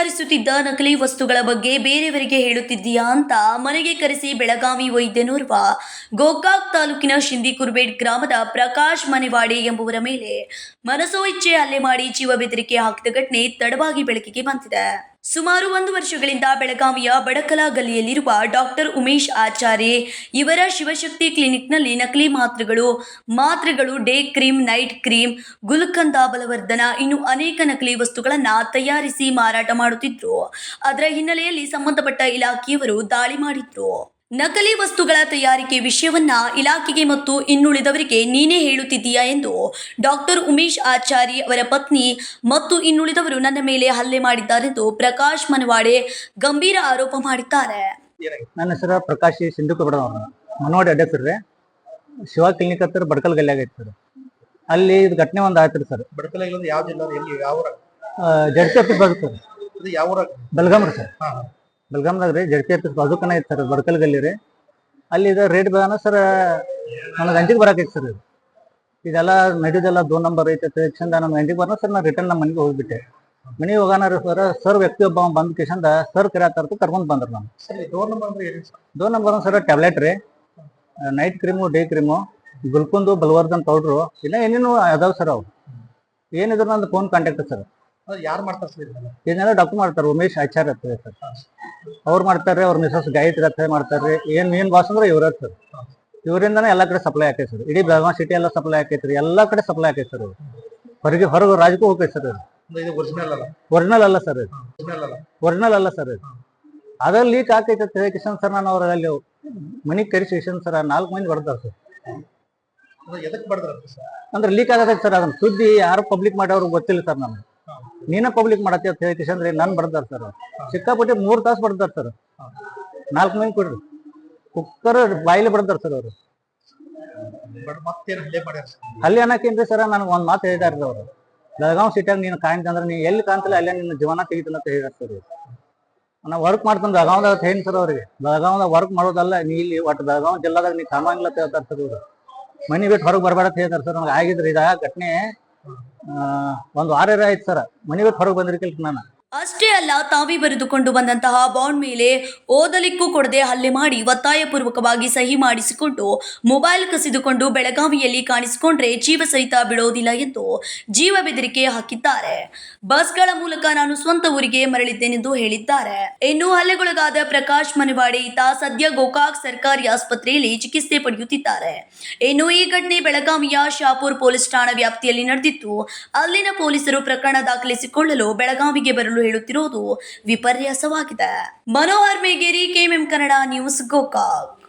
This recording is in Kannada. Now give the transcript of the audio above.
ತಯಾರಿಸುತ್ತಿದ್ದ ನಕಲಿ ವಸ್ತುಗಳ ಬಗ್ಗೆ ಬೇರೆಯವರಿಗೆ ಹೇಳುತ್ತಿದ್ದೀಯಾ ಅಂತ ಮನೆಗೆ ಕರೆಸಿ ಬೆಳಗಾವಿ ವೈದ್ಯನೋರ್ವ ಗೋಕಾಕ್ ತಾಲೂಕಿನ ಶಿಂದಿ ಕುರ್ಬೇಡ್ ಗ್ರಾಮದ ಪ್ರಕಾಶ್ ಮನೆವಾಡಿ ಎಂಬುವರ ಮೇಲೆ ಮನಸೋ ಇಚ್ಛೆ ಹಲ್ಲೆ ಮಾಡಿ ಜೀವ ಬೆದರಿಕೆ ಹಾಕಿದ ಘಟನೆ ತಡವಾಗಿ ಬೆಳಕಿಗೆ ಬಂದಿದೆ. ಸುಮಾರು ಒಂದು ವರ್ಷಗಳಿಂದ ಬೆಳಗಾವಿಯ ಬಡಕಲ ಗಲ್ಲಿಯಲ್ಲಿರುವ ಡಾಕ್ಟರ್ ಉಮೇಶ್ ಆಚಾರ್ಯ ಇವರ ಶಿವಶಕ್ತಿ ಕ್ಲಿನಿಕ್ನಲ್ಲಿ ನಕಲಿ ಮಾತ್ರೆಗಳು ಮಾತ್ರೆಗಳು, ಡೇ ಕ್ರೀಮ್ ನೈಟ್ ಕ್ರೀಮ್ ಗುಲ್ಕಂದ ಬಲವರ್ಧನ ಇನ್ನು ಅನೇಕ ನಕಲಿ ವಸ್ತುಗಳನ್ನು ತಯಾರಿಸಿ ಮಾರಾಟ ಮಾಡುತ್ತಿದ್ರು. ಅದರ ಹಿನ್ನೆಲೆಯಲ್ಲಿ ಸಂಬಂಧಪಟ್ಟ ಇಲಾಖೆಯವರು ದಾಳಿ ಮಾಡಿದ್ರು. ನಕಲಿ ವಸ್ತುಗಳ ತಯಾರಿಕೆ ವಿಷಯವನ್ನ ಇಲಾಖೆಗೆ ಮತ್ತು ಇನ್ನುಳಿದವರಿಗೆ ನೀನೇ ಹೇಳುತ್ತಿದ್ದೀಯಾ ಎಂದು ಡಾಕ್ಟರ್ ಉಮೇಶ್ ಆಚಾರಿ ಅವರ ಪತ್ನಿ ಮತ್ತು ಇನ್ನುಳಿದವರು ನನ್ನ ಮೇಲೆ ಹಲ್ಲೆ ಮಾಡಿದ್ದಾರೆಂದು ಪ್ರಕಾಶ್ ಮನವಾಡೆ ಗಂಭೀರ ಆರೋಪ ಮಾಡಿದ್ದಾರೆ. ನನ್ನ ಹೆಸರು ಪ್ರಕಾಶ್ ಸಿಂಧು ಮನವಾಡೆ ಅಡ್ಡಕ್ರಿ ಶಿವ ಕ್ಲಿನಿಕ್ ಹತ್ತಿರ ಬಡ್ಕಲ್ ಗಲ್ಲಿ ಆಗೈತೆ ಸರ್. ಅಲ್ಲಿ ಇದು ಘಟನೆ ಒಂದು ಆಯ್ತು ಸರ್. ಬಡ್ಕಲ್ ಯಾವ ಜಿಲ್ಲೆ ಎಲ್ಲಿ ಯಾವ ಜಡ್ಸಿ ಆಫೀಸ್ ಸರ್. ಯಾವ. ಬೆಲ್ಗಾಮ್ದಾಗ ರೀ ಜಡ್ಕೆ ಆಫೀಸ್ ಬಾಜುಕನ ಐತೆ ಸರ್ ಬಡ್ಕಲ್ ಗಲ್ಲಿ ರೀ. ಅಲ್ಲಿ ಇದು ರೇಟ್ ಬೇಗನ ಸರ್ ನನಗೆ ಗಂಟೆಗೆ ಬರಾಕೈತಿ ಸರ್ ಇದು ಇದೆಲ್ಲ ನಡೆಯೋದೆಲ್ಲ ದೋ ನಂಬರ್ ಐತೆ ಚಂದ ನನ್ನ ಗಂಟೆಗೆ ಬರೋಣ ಸರ್ ನಾನು ರಿಟರ್ನ್ ನಮ್ಮ ಮನೆಗೆ ಹೋಗ್ಬಿಟ್ಟೆ. ಮನೆಗೆ ಹೋಗೋಣ ರೀ ಸರ್ ಸರ್ ವ್ಯಕ್ತಿ ಒಬ್ಬ ಬಂದ ಕಿಶಂದ ಸರ್ ಕರೆಯತ್ತಾರ್ತು ಕರ್ಕೊಂಡು ಬಂದ್ರು ನಾನು ಸರ್ ಈ ಡೋರ್ ನಂಬರ್ ಅಂದ್ರೆ ಏನು ಸರ್ ದೋ ನಂಬರ್ ಸರ್ ಟ್ಯಾಬ್ಲೆಟ್ ರೀ ನೈಟ್ ಕ್ರೀಮು ಡೇ ಕ್ರೀಮು ಗುಲ್ಕುಂದು ಬಲ್ವರ್ಧನ್ ಪೌಡ್ರು ಇಲ್ಲ ಏನೇನು ಅದಾವ ಸರ್ ಅವು. ಏನಿದ್ರು ನಂದು ಫೋನ್ ಕಾಂಟ್ಯಾಕ್ಟ್ ಸರ್ ಯಾರು ಮಾಡ್ತಾರೆ ಸರ್? ಇದನ್ನೆಲ್ಲ ಡಾಕ್ಟರ್ ಮಾಡ್ತಾರೆ ಉಮೇಶ್ ಆಚಾರ್ಯ ಹತ್ರ ಸರ್. ಅವ್ರು ಮಾಡ್ತಾರೆ ಅವ್ರ ಮಿಸಸ್ ಗಾಯತ್ರಿ ಹತ್ರ ಮಾಡ್ತಾರೆ ಏನ್ ಏನ್ ಬಾಸ್ ಅಂದ್ರೆ ಇವ್ರ ಸರ್. ಇವರಿಂದನೇ ಎಲ್ಲಾ ಕಡೆ ಸಪ್ಲೈ ಆಕೈತೆ ಸರ್. ಇಡೀ ಬೆಳಗಾವಿ ಸಿಟಿ ಎಲ್ಲ ಸಪ್ಲೈ ಆಕೈತ್ರಿ ಎಲ್ಲಾ ಕಡೆ ಸಪ್ಲೈ ಆಕೈತೆ ಸರ್ ಹೊರಗೆ ಹೊರಗೆ ರಾಜ್ಯಕ್ಕೂ ಹೋಗೈತೆ ಸರ್ ಅಂದ್ರೆ ಇದು ಒರಿಜಿನಲ್ ಅಲ್ಲ? ಒರಿಜಿನಲ್ ಅಲ್ಲ ಸರ್ ಒರಿಜಿನಲ್ ಅಲ್ಲ. ಒರಿಜಿನಲ್ ಅಲ್ಲ ಸರ್ ಅದ್ರಲ್ಲಿ ಲೀಕ್ ಆಕೈತೆ ಅಂತ ಹೇಳಿ ಕಿಶನ್ ಸರ್ ನಾನು ಅವ್ರಲ್ಲಿ ಮನಿಗ್ ಕರೆಸಿ ಕಿಶನ್ ಸರ್ ನಾಲ್ಕು ಮಂದಿ ಬರ್ತಾರೆ ಸರ್. ಅದು ಎದಕ್ ಬಡದ್ರ ಸರ್? ಅಂದ್ರೆ ಲೀಕ್ ಆಗತ್ತೆ ಸರ್ ಅದನ್ನ ಸುದ್ದಿ ಯಾರು ಪಬ್ಲಿಕ್ ಮಾಡೋರು ಗೊತ್ತಿಲ್ಲ ಸರ್ ನಮ್ಗೆ. ನೀನ ಪಬ್ಲಿಕ್ ಮಾಡತ್ತಿ ಅಂತ ಹೇಳಿ ಕಿಶನ್ ರೀ ನನ್ ಬರ್ದಾರ ಸರ್ ಸಿಕ್ಕಾಪಟ್ಟೆ ಮೂರ್ ತಾಸು ಬರ್ದಾರ ಸರ್ ನಾಲ್ಕು ಮಂದಿ ಕೊಡ್ರಿ. ಕುಕ್ಕರ್ ಬಾಯಿಲಿ ಬರ್ದಾರ ಸರ್ ಅವರು. ಹಲ್ಲೆ ಅಲ್ಲಿ ಅನ್ನಕೇನ್ರಿ ಸರ್ ನನಗೆ ಒಂದ್ ಮಾತು ಹೇಳಿದಾರ ಅವರು. ಬೆಳಗಾವ್ ಸಿಟಿಯಾಗ ನೀನು ಕಾಣ್ತಂದ್ರೆ ನೀ ಎಲ್ಲಿ ಕಾಣ್ತಿಲ್ಲ ಅಲ್ಲೇ ನಿನ್ನ ಜೀವನ ತೆಗಿತಾನ ಅಂತ ಹೇಳಿದಾರ ಸರ್ ನಾ ವರ್ಕ್ ಮಾಡ್ತಾನೆ ಬೆಳಗಾವ್ದಾಗ ಹೇಳಿ ಸರ್ ಅವ್ರಿಗೆ. ಬೆಳಗಾವ್ದಾಗ ವರ್ಕ್ ಮಾಡೋದಲ್ಲ ನೀ ಇಲ್ಲಿ ಒಟ್ಟು ಬೆಳಗಾವ್ ಜಿಲ್ಲಾದಾಗ ನೀ ಕಾಮಂಗಿಲ್ಲ ಅಂತ ಹೇಳ್ತಾರೆ ಸರ್ ಅವರು. ಮನಿ ಬಿಟ್ಟು ಹೊರಗೆ ಬರಬೇಡ ಅಂತ ಹೇಳ್ತಾರೆ ಸರ್ ನಮ್ಗೆ ಆಗಿದ್ರಿ ಇದ ಘಟನೆ ಒಂದ್ ವಾರ ಆಯ್ತು ಸರ್. ಮನೆಗೆ ಹೊರಗೆ ಬಂದಿರ್ಕಿಲ್ಲ ನಾನು. ಅಷ್ಟೇ ಅಲ್ಲ, ತಾವೇ ಬರೆದುಕೊಂಡು ಬಂದಂತಹ ಬಾಂಡ್ ಮೇಲೆ ಓದಲಿಕ್ಕೂ ಕೊಡದೆ ಹಲ್ಲೆ ಮಾಡಿ ಒತ್ತಾಯಪೂರ್ವಕವಾಗಿ ಸಹಿ ಮಾಡಿಸಿಕೊಂಡು ಮೊಬೈಲ್ ಕಸಿದುಕೊಂಡು ಬೆಳಗಾವಿಯಲ್ಲಿ ಕಾಣಿಸಿಕೊಂಡ್ರೆ ಜೀವ ಸಹಿತ ಬಿಡೋದಿಲ್ಲ ಎಂದು ಜೀವ ಬೆದರಿಕೆ ಹಾಕಿದ್ದಾರೆ. ಬಸ್ಗಳ ಮೂಲಕ ನಾನು ಸ್ವಂತ ಊರಿಗೆ ಮರಳಿದ್ದೇನೆಂದು ಹೇಳಿದ್ದಾರೆ. ಇನ್ನು ಹಲ್ಲೆಗೊಳಗಾದ ಪ್ರಕಾಶ್ ಮನೆವಾಡೆ ಈತ ಸದ್ಯ ಗೋಕಾಕ್ ಸರ್ಕಾರಿ ಆಸ್ಪತ್ರೆಯಲ್ಲಿ ಚಿಕಿತ್ಸೆ ಪಡೆಯುತ್ತಿದ್ದಾರೆ. ಇನ್ನು ಈ ಘಟನೆ ಬೆಳಗಾವಿಯ ಶಾಪುರ್ ಪೊಲೀಸ್ ಠಾಣಾ ವ್ಯಾಪ್ತಿಯಲ್ಲಿ ನಡೆದಿತ್ತು ಅಲ್ಲಿನ ಪೊಲೀಸರು ಪ್ರಕರಣ ದಾಖಲಿಸಿಕೊಳ್ಳಲು ಬೆಳಗಾವಿಗೆ ಬರಲು ಹೇಳುತ್ತಿರುವುದು ವಿಪರ್ಯಾಸವಾಗಿದೆ. Manohar Megeri KMM Kannada news Gokak.